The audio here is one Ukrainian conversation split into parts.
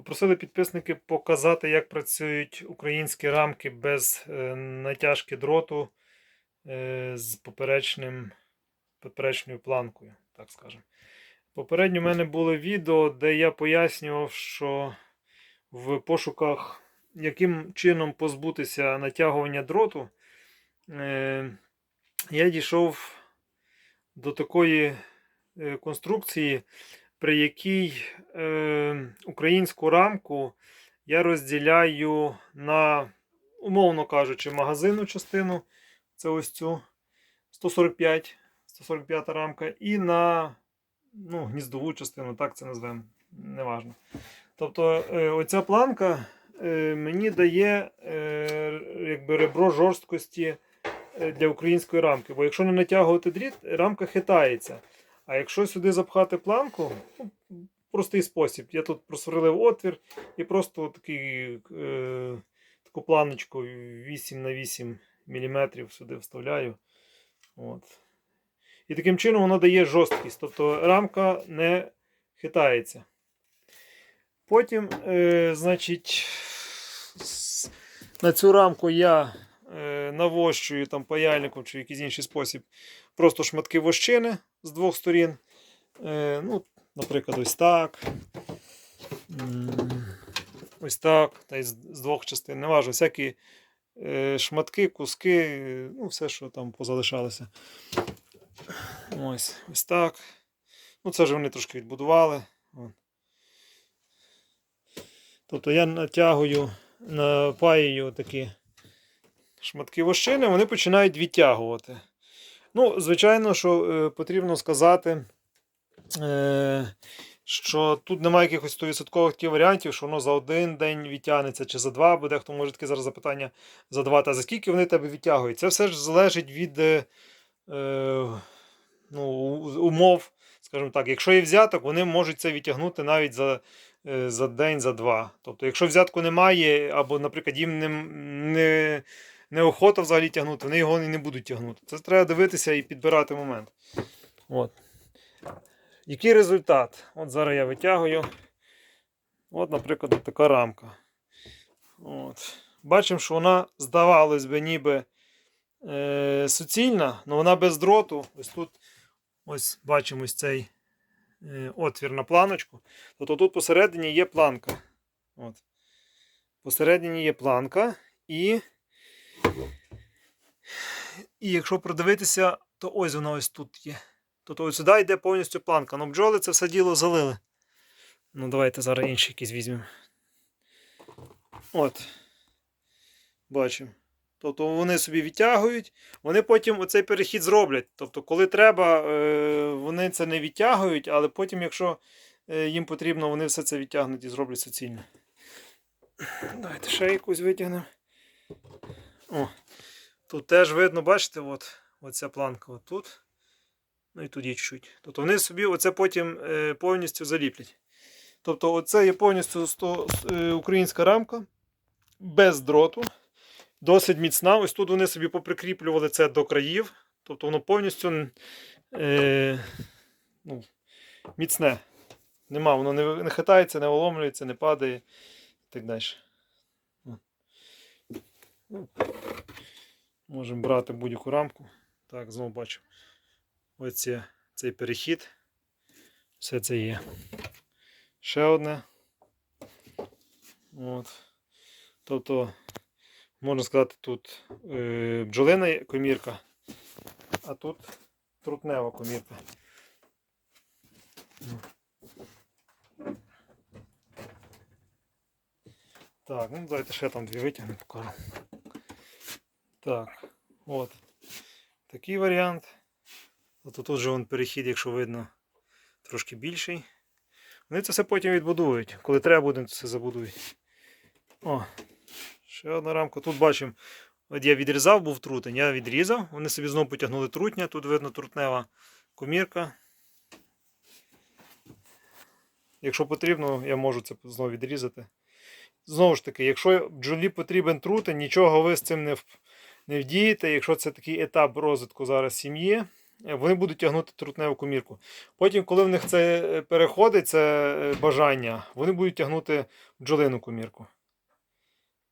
Попросили підписники показати, як працюють українські рамки без е, натяжки дроту е, з поперечним, поперечною планкою, так скажемо. Попередньо в мене було відео, де я пояснював, що в пошуках, яким чином позбутися натягування дроту, е, я дійшов до такої конструкції, при якій е, українську рамку я розділяю на, умовно кажучи, магазинну частину, це ось цю 145, 145 рамка, і на ну, гніздову частину, так це назвемо, неважно. Тобто, е, оця планка е, мені дає е, якби ребро жорсткості е, для української рамки. Бо якщо не натягувати дріт, рамка хитається. А якщо сюди запхати планку, ну, простий спосіб. Я тут просверлив отвір і просто такий, е, таку планочку 8 на 8 мм сюди вставляю. От. І таким чином воно дає жорсткість. Тобто рамка не хитається. Потім, е, значить, на цю рамку я навощую там паяльником чи якийсь інший спосіб просто шматки вощини з двох сторін. Е, ну, наприклад, ось так. Ось так. Та й з, двох частин. Неважно, всякі е, шматки, куски, е, ну, все, що там позалишалося. Ось, ось так. Ну, це вже вони трошки відбудували. Тобто я натягую, напаюю такі шматки вощини, вони починають відтягувати. Ну, звичайно, що е, потрібно сказати, е, що тут немає якихось 100% таких варіантів, що воно за один день відтягнеться чи за два, бо дехто може таке зараз запитання задавати, а за скільки вони тебе відтягують. Це все ж залежить від е, ну, умов, скажімо так. Якщо є взяток, вони можуть це відтягнути навіть за, за день, за два. Тобто, якщо взятку немає, або, наприклад, їм не, не, неохота взагалі тягнути, вони його не будуть тягнути. Це треба дивитися і підбирати момент. От. Який результат? От зараз я витягую. От, наприклад, така рамка. От. Бачимо, що вона, здавалось би, ніби е, суцільна, але вона без дроту. Ось тут ось бачимо ось цей е, отвір на планочку. Тобто тут посередині є планка. От. Посередині є планка і. І якщо продивитися, то ось вона ось тут є. Тобто ось сюди йде повністю планка. Ну бджоли це все діло залили. Ну, давайте зараз інший якийсь візьмемо. От. Бачимо. Тобто вони собі відтягують, вони потім оцей перехід зроблять. Тобто, коли треба, е, вони це не відтягують, але потім, якщо е, їм потрібно, вони все це відтягнуть і зроблять суцільно. Давайте ще якусь витягнемо. О, тут теж видно, бачите, от, оця планка от тут. Ну і тут є чуть-чуть. Тобто вони собі оце потім е, повністю заліплять. Тобто, оце є повністю 100, е, українська рамка без дроту. Досить міцна. Ось тут вони собі поприкріплювали це до країв. Тобто воно повністю е, ну, міцне. Нема, воно не, не хитається, не виломлюється, не падає і так далі. Можемо брати будь-яку рамку. Так, знову бачимо. Ось цей перехід. Все це є. Ще одне. От. Тобто, можна сказати, тут е, бджолина комірка, а тут трутнева комірка. Так, ну давайте ще там дві витягнемо покажу. Так, от. Такий варіант. Тут же вон перехід, якщо видно, трошки більший. Вони це все потім відбудують. Коли треба буде, це все забудують. О, ще одна рамка. Тут бачимо, от я відрізав, був трутень, я відрізав. Вони собі знову потягнули трутня. Тут видно трутнева комірка. Якщо потрібно, я можу це знову відрізати. Знову ж таки, якщо бджолі потрібен трутень, нічого ви з цим не, не вдієте. Якщо це такий етап розвитку зараз сім'ї, е, вони будуть тягнути трутневу комірку. Потім, коли в них це е, переходить, це е, бажання, вони будуть тягнути бджолину комірку.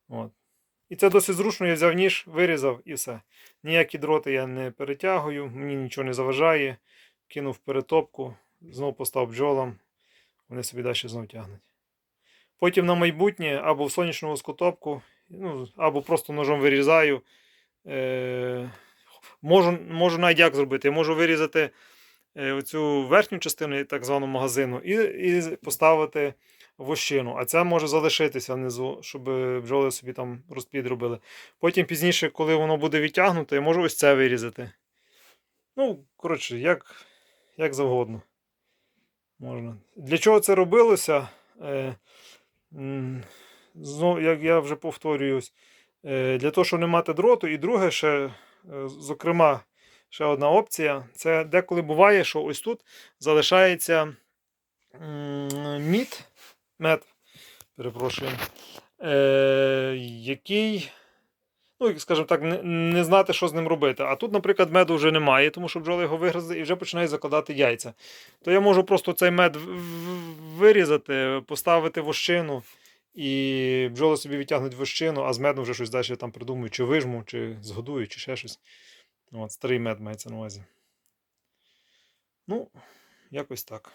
От. І це досить зручно, я взяв ніж, вирізав і все. Ніякі дроти я не перетягую, мені нічого не заважає. Кинув перетопку, знову поставив бджолам, вони собі далі знову тягнуть. Потім на майбутнє або в сонячну скотопку, ну, або просто ножом вирізаю. Е, можу, можу навіть як зробити. Я можу вирізати е, оцю верхню частину так звану магазину і, і поставити вощину. А це може залишитися внизу, щоб бджоли собі там розплід робили. Потім пізніше, коли воно буде відтягнуто, я можу ось це вирізати. Ну, коротше, як, як завгодно. Можна. Для чого це робилося? Е, як я вже повторююсь, для того, щоб не мати дроту. І друге, ще, е, зокрема, ще одна опція. Це деколи буває, що ось тут залишається мід, мед, перепрошую, е, який, ну, скажімо так, не, знати, що з ним робити. А тут, наприклад, меду вже немає, тому що бджоли його вигризли і вже починають закладати яйця. То я можу просто цей мед в- в- вирізати, поставити вощину, і бджоли собі відтягнуть вощину, а з медом вже щось далі там придумують, чи вижму, чи згодую, чи ще щось. От, старий мед мається на увазі. Ну, якось так.